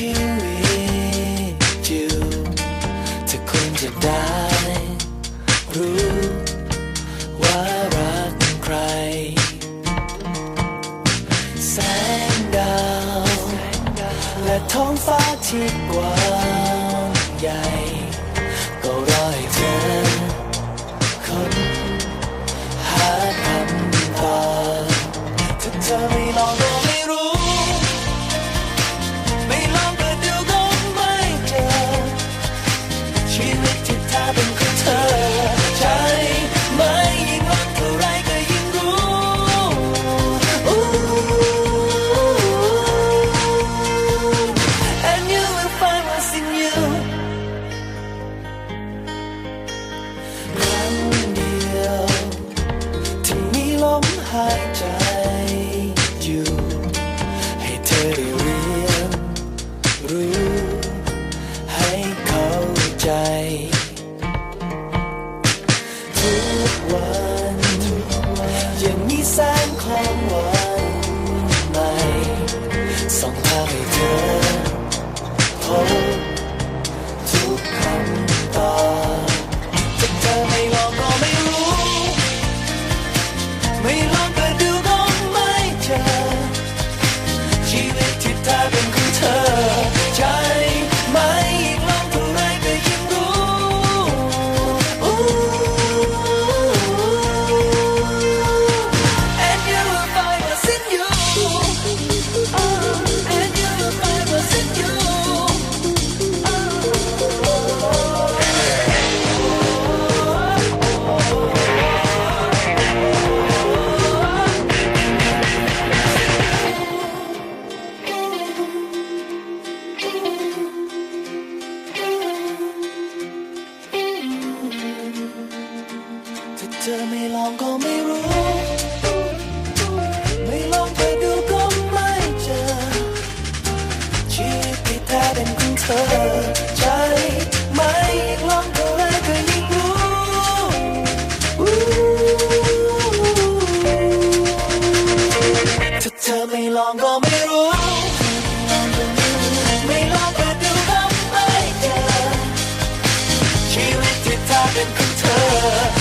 ชีวิตอยู่ถ้าควรจะได้รู้ว่ารักใคร แสงดาว และท้องฟ้าที่กว้าง ใจ ทุกวัน ยังมีแสงของวันใหม่ส่อง เป็นใจไม่ลองเท่าไรก็ยิ่งรู้ถ้าเธอไม่ลองก็ไม่รู้ไม่ลองก็ดูทำไมเธอชีวิตที่เธอเป็นของเธอ